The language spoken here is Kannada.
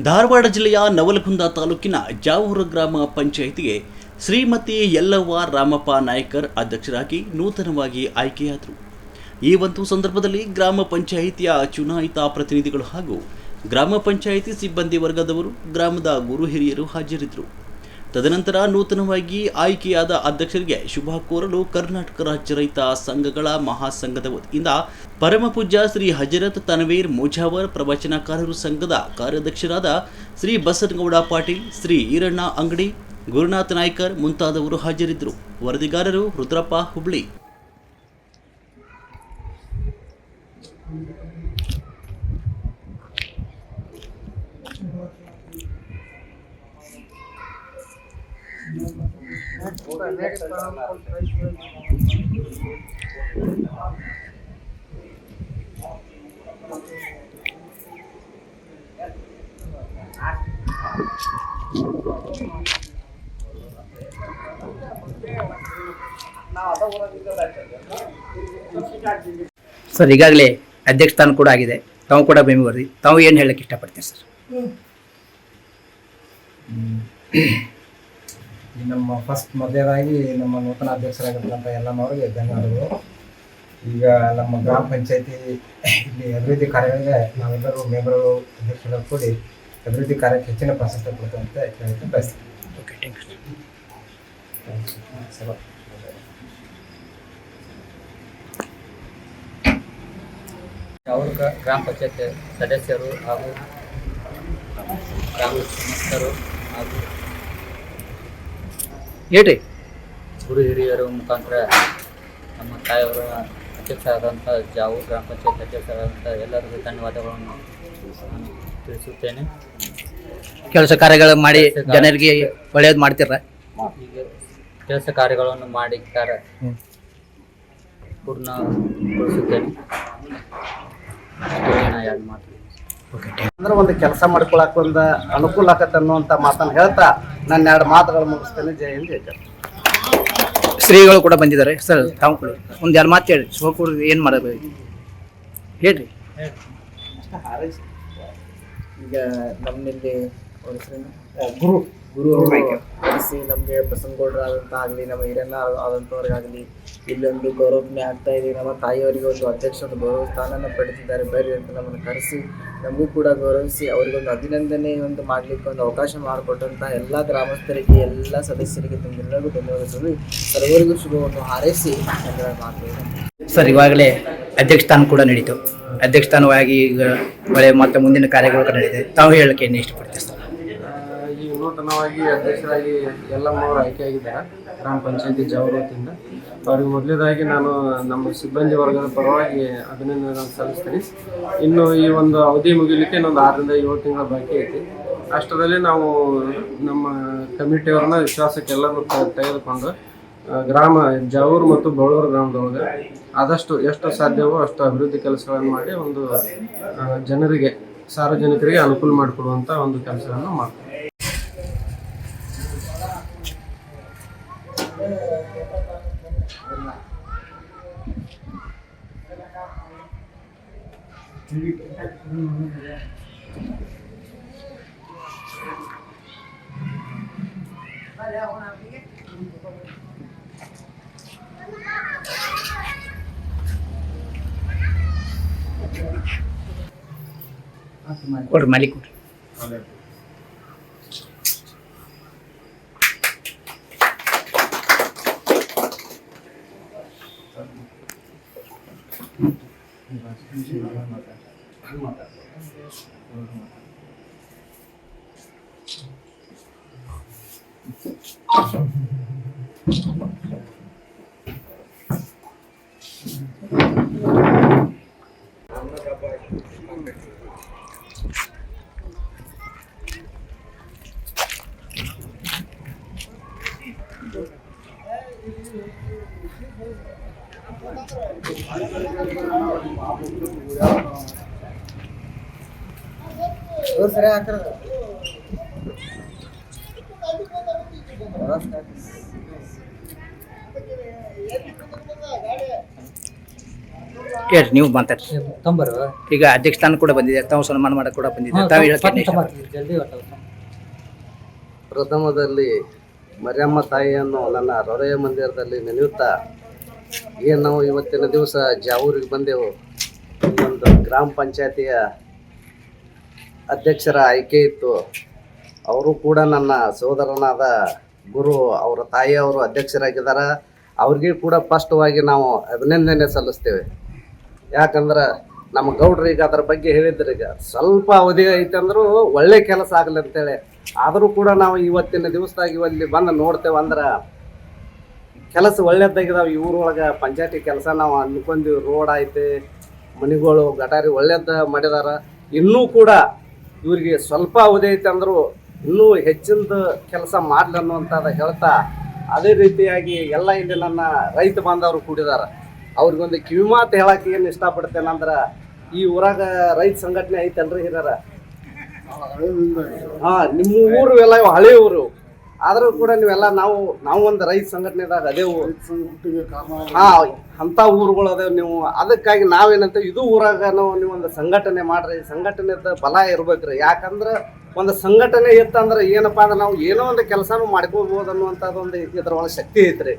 ಧಾರವಾಡ ಜಿಲ್ಲೆಯ ನವಲಗುಂದ ತಾಲೂಕಿನ ಜಾವೂರ ಗ್ರಾಮ ಪಂಚಾಯಿತಿಗೆ ಶ್ರೀಮತಿ ಯಲ್ಲವ್ವ ರಾಮಪ್ಪ ನಾಯ್ಕರ್ ಅಧ್ಯಕ್ಷರಾಗಿ ನೂತನವಾಗಿ ಆಯ್ಕೆಯಾದರು. ಈ ಒಂದು ಸಂದರ್ಭದಲ್ಲಿ ಗ್ರಾಮ ಪಂಚಾಯಿತಿಯ ಚುನಾಯಿತ ಪ್ರತಿನಿಧಿಗಳು ಹಾಗೂ ಗ್ರಾಮ ಪಂಚಾಯಿತಿ ಸಿಬ್ಬಂದಿ ವರ್ಗದವರು ಗ್ರಾಮದ ಗುರು ಹಿರಿಯರು ಹಾಜರಿದ್ದರು. ತದನಂತರ ನೂತನವಾಗಿ ಆಯ್ಕೆಯಾದ ಅಧ್ಯಕ್ಷರಿಗೆ ಶುಭ ಕೋರಲು ಕರ್ನಾಟಕ ರಾಜ್ಯ ರೈತ ಸಂಘಗಳ ಮಹಾಸಂಘದ ವತಿಯಿಂದ ಪರಮಪೂಜ್ಯ ಶ್ರೀ ಹಜರತ್ ತನ್ವೀರ್ ಮುಜಾವರ್ ಪ್ರವಚನಕಾರರು ಸಂಘದ ಕಾರ್ಯಾಧ್ಯಕ್ಷರಾದ ಶ್ರೀ ಬಸನಗೌಡ ಪಾಟೀಲ್, ಶ್ರೀ ಈರಣ್ಣ ಅಂಗಡಿ, ಗುರುನಾಥ ನಾಯ್ಕರ್ ಮುಂತಾದವರು ಹಾಜರಿದ್ದರು. ವರದಿಗಾರರು ರುದ್ರಪ್ಪ ಹುಬ್ಳಿ. ಸರ್ ಈಗಾಗಲೇ ಅಧ್ಯಕ್ಷ ಸ್ಥಾನ ಕೂಡ ಆಗಿದೆ. ತಾವು ಕೂಡ ವರದಿ ತಾವು ಏನು ಹೇಳಕ್ಕೆ ಇಷ್ಟಪಡ್ತೀರಿ ಸರ್? ನಮ್ಮ ಫಸ್ಟ್ ಮೊದಲನೇದಾಗಿ ನಮ್ಮ ನೂತನ ಅಧ್ಯಕ್ಷರಾಗಿರ್ತಕ್ಕಂಥ ಎಲ್ಲಮ್ಮವ್ರಿಗೆ ಧನ್ಯವಾದಗಳು. ಈಗ ನಮ್ಮ ಗ್ರಾಮ ಪಂಚಾಯತಿ ಇಲ್ಲಿ ಅಭಿವೃದ್ಧಿ ಕಾರ್ಯಗಳಿಗೆ ನಾವೆಲ್ಲರೂ ಮೆಂಬರು ಅಧ್ಯಕ್ಷರು ಕೂಡಿ ಅಭಿವೃದ್ಧಿ ಕಾರ್ಯಕ್ಕೆ ಹೆಚ್ಚಿನ ಪ್ರಾಶಸ್ತ್ಯ ಕೊಡ್ತಂತೆ ಹೇಳಕ್ಕೆ ಬಯಸ್ತೀನಿ. ಓಕೆ ಥ್ಯಾಂಕ್ ಯು ಅವರು ಗ್ರಾಮ ಪಂಚಾಯತ್ ಸದಸ್ಯರು ಹಾಗೂ ಗ್ರಾಮ ಸಂಸ್ಥರು ಹಾಗೂ ಹೇಳ್ರಿ. ಗುರು ಹಿರಿಯರ ಮುಖಾಂತರ ನಮ್ಮ ತಾಯಿಯವರ ಅಧ್ಯಕ್ಷರಾದಂಥ ಜಾವು ಗ್ರಾಮ ಪಂಚಾಯತ್ ಅಧ್ಯಕ್ಷರಾದಂಥ ಎಲ್ಲರಿಗೂ ಧನ್ಯವಾದಗಳನ್ನು ನಾನು ತಿಳಿಸುತ್ತೇನೆ. ಕೆಲಸ ಕಾರ್ಯಗಳು ಮಾಡಿ ಜನರಿಗೆ ಒಳ್ಳೆಯದು ಮಾಡ್ತೀರ? ಈಗ ಕೆಲಸ ಕಾರ್ಯಗಳನ್ನು ಮಾಡಿದ್ದಾರೆ. ಪೂರ್ಣಗೊಳಿಸುತ್ತೇನೆ. ಅಷ್ಟೇ ನಾ ಎರಡು ಮಾತು. ಅಂದ್ರೆ ಒಂದು ಕೆಲಸ ಮಾಡ್ಕೊಳಕ್ ಒಂದು ಅನುಕೂಲ ಆಗತ್ತೆ ಅನ್ನುವಂಥ ಮಾತನ್ನು ಹೇಳ್ತಾ ನನ್ನ ಎರಡು ಮಾತುಗಳು ಮುಗಿಸ್ತೇನೆ. ಜಯ ಹಿಂದ್ ಶ್ರೀಗಳು ಕೂಡ ಬಂದಿದ್ದಾರೆ. ಸರ್ ತಾವು ಕೂಡ. ಒಂದು ಎರಡು ಮಾತು ಹೇಳಿ. ಶಿವಕುರು ಏನು ಮಾಡಬೇಕು ಹೇಳ್ರಿ. ಈಗ ನಮ್ಮಲ್ಲಿ ಗುರು. ಗುರು ಅವರು ಕರೆಸಿ ನಮಗೆ ಆಗಲಿ ನಮ್ಮ ಹಿರಿಯನ್ನ ಆದಂಥವ್ರಿಗಾಗಲಿ ಇಲ್ಲೊಂದು ಗೌರವನೆ ಆಗ್ತಾ ಇದೆ. ನಮ್ಮ ತಾಯಿಯವರಿಗೆ ಒಂದು ಅಧ್ಯಕ್ಷ ಒಂದು ಗೌರವ ಸ್ಥಾನನ ಪಡೆದಿದ್ದಾರೆ. ಬೇರೆ ಅಂತ ನಮ್ಮನ್ನು ಕರೆಸಿ ನಮಗೂ ಕೂಡ ಗೌರವಿಸಿ ಅವರಿಗೊಂದು ಅಭಿನಂದನೆ ಒಂದು ಮಾಡಲಿಕ್ಕೆ ಒಂದು ಅವಕಾಶ ಮಾಡಿಕೊಟ್ಟಂಥ ಎಲ್ಲ ಗ್ರಾಮಸ್ಥರಿಗೆ ಎಲ್ಲ ಸದಸ್ಯರಿಗೆ ತಮ್ಮೆಲ್ಲರಿಗೂ ಧನ್ಯವಾದಗಳು ಸರ್ವರಿಗೂ ಶುಭವನ್ನು ಹಾರೈಸಿ ಸರ್ ಇವಾಗಲೇ ಅಧ್ಯಕ್ಷ ಸ್ಥಾನ ಕೂಡ ನಡೀತು. ಅಧ್ಯಕ್ಷ ಸ್ಥಾನವಾಗಿ ಈಗ ಒಳ್ಳೆ ಮತ್ತೆ ಮುಂದಿನ ಕಾರ್ಯಗಳು ಕೂಡ ನಡೀತಿದೆ. ತಾವು ಹೇಳಕ್ಕೆ ಇಷ್ಟಪಡ್ತೀವಿ ಸರ್? ಈ ನೂತನವಾಗಿ ಅಧ್ಯಕ್ಷರಾಗಿ ಎಲ್ಲಮ್ಮವರು ಆಯ್ಕೆಯಾಗಿದ್ದಾರೆ. ಗ್ರಾಮ ಪಂಚಾಯತಿ ಜಾಗೃತಿಯಿಂದ ಅವ್ರಿಗೆ ಮೊದಲನೇದಾಗಿ ನಾನು ನಮ್ಮ ಸಿಬ್ಬಂದಿ ವರ್ಗದ ಪರವಾಗಿ ಅಭಿನಂದನೆ ಸಲ್ಲಿಸ್ತೀನಿ. ಇನ್ನು ಈ ಒಂದು ಅವಧಿ ಮುಗಿಲಿಕ್ಕೆ ಇನ್ನೊಂದು ಆರರಿಂದ ಏಳು ತಿಂಗಳ ಬಾಕಿ ಐತಿ. ಅಷ್ಟರಲ್ಲಿ ನಾವು ನಮ್ಮ ಕಮಿಟಿಯವ್ರನ್ನ ವಿಶ್ವಾಸಕ್ಕೆಲ್ಲರೂ ತೆಗೆದುಕೊಂಡು ಗ್ರಾಮ ಜಾವೂರು ಮತ್ತು ಬಳ್ಳೂರು ಗ್ರಾಮದೊಳಗೆ ಆದಷ್ಟು ಎಷ್ಟು ಸಾಧ್ಯವೋ ಅಷ್ಟು ಅಭಿವೃದ್ಧಿ ಕೆಲಸಗಳನ್ನು ಮಾಡಿ ಒಂದು ಜನರಿಗೆ, ಸಾರ್ವಜನಿಕರಿಗೆ ಅನುಕೂಲ ಮಾಡಿಕೊಡುವಂಥ ಒಂದು ಕೆಲಸವನ್ನು ಮಾಡ್ತೀವಿ. ஒரு மலிக்கூர் ಕೊಡ್ರಿ ಅವ್ರು ಸರಿ ಹಾಕ್ರ ನೀವು ಮಾತಾಡ್ರಿ. ತೊಂಬರು. ಈಗ ಅಧ್ಯಕ್ಷ ಸ್ಥಾನ ಕೂಡ ಬಂದಿದೆ ತಾವು ಸನ್ಮಾನ ಮಾಡಕ್ ಕೂಡ ಬಂದಿದೆ. ತಾವು ಹೇಳಕ್ಕೆ ಹೊರಟು ಪ್ರಥಮದಲ್ಲಿ ಮರಿಯಮ್ಮ ತಾಯಿಯನ್ನು ನನ್ನ ಹೃದಯ ಮಂದಿರದಲ್ಲಿ ನೆನೆಯುತ್ತಾ ಏನು ನಾವು ಇವತ್ತಿನ ದಿವಸ ಜಾವೂರಿಗೆ ಬಂದೆವು. ಒಂದು ಗ್ರಾಮ ಪಂಚಾಯತಿಯ ಅಧ್ಯಕ್ಷರ ಆಯ್ಕೆ ಇತ್ತು. ಅವರು ಕೂಡ ನನ್ನ ಸೋದರನಾದ ಗುರು, ಅವರ ತಾಯಿಯವರು ಅಧ್ಯಕ್ಷರಾಗಿದ್ದಾರೆ. ಅವ್ರಿಗೆ ಕೂಡ ಸ್ಪಷ್ಟವಾಗಿ ನಾವು ಅಭಿನಂದನೆ ಸಲ್ಲಿಸ್ತೇವೆ. ಯಾಕಂದ್ರೆ ನಮ್ಮ ಗೌಡ್ರು ಈಗ ಅದರ ಬಗ್ಗೆ ಹೇಳಿದ್ರು. ಈಗ ಸ್ವಲ್ಪ ಅವಧಿ ಐತೆ ಅಂದರೂ ಒಳ್ಳೆ ಕೆಲಸ ಆಗಲಿ ಅಂತೇಳಿ. ಆದರೂ ಕೂಡ ನಾವು ಇವತ್ತಿನ ದಿವಸದಾಗ ಇಲ್ಲಿ ಬಂದು ನೋಡ್ತೇವೆ ಅಂದ್ರೆ ಕೆಲಸ ಒಳ್ಳೇದಾಗಿದಾವೆ ಈ ಊರೊಳಗೆ. ಪಂಚಾಯತಿ ಕೆಲಸ ನಾವು ಅನ್ಕೊಂಡಿವಿ ರೋಡ್ ಐತೆ ಮನೆಗಳು ಗಟಾರಿ ಒಳ್ಳೇದ ಮಾಡಿದಾರ. ಇನ್ನೂ ಕೂಡ ಇವರಿಗೆ ಸ್ವಲ್ಪ ಅವಧಿ ಐತೆ ಅಂದರೂ ಇನ್ನೂ ಹೆಚ್ಚಿನ ಕೆಲಸ ಮಾಡ್ಲಿ ಅನ್ನುವಂಥದ್ದು ಹೇಳ್ತಾ ಅದೇ ರೀತಿಯಾಗಿ ಎಲ್ಲ ಇಲ್ಲಿ ನನ್ನ ರೈತ ಬಾಂಧವರು ಕೂಡಿದಾರ. ಅವ್ರಿಗೊಂದು ಕಿವಿ ಮಾತು ಹೇಳಕ್ಕೆ ಏನು ಇಷ್ಟಪಡ್ತೇನೆ ಅಂದ್ರೆ ಈ ಊರಾಗ ರೈತ ಸಂಘಟನೆ ಐತಲ್ರಿ ಹಿರಿಯರ? ಹಾ ನಿಮ್ಮ ಊರು ಎಲ್ಲ ಇವು ಹಳೆ ಊರು. ಆದ್ರೂ ಕೂಡ ನೀವೆಲ್ಲ ನಾವು ನಾವು ಒಂದು ರೈತ ಸಂಘಟನೆದಾಗ ಅದೇವು ಹಾ ಅಂತ ಊರುಗಳು ಅದೇ ನೀವು. ಅದಕ್ಕಾಗಿ ನಾವೇನಂತ ಇದು ಊರಾಗ ನಾವು ನೀವು ಒಂದು ಸಂಘಟನೆ ಮಾಡ್ರಿ. ಸಂಘಟನೆದ ಬಲ ಇರ್ಬೇಕ್ರಿ. ಯಾಕಂದ್ರೆ ಒಂದು ಸಂಘಟನೆ ಇತ್ತಂದ್ರೆ ಏನಪ್ಪಾ ಅಂದ್ರೆ ನಾವು ಏನೋ ಒಂದು ಕೆಲಸನೂ ಮಾಡ್ಕೋಬಹುದು ಅನ್ನುವಂಥದ್ದು ಒಂದು ಇದ್ರೊಳಗೆ ಶಕ್ತಿ ಐತ್ರಿ.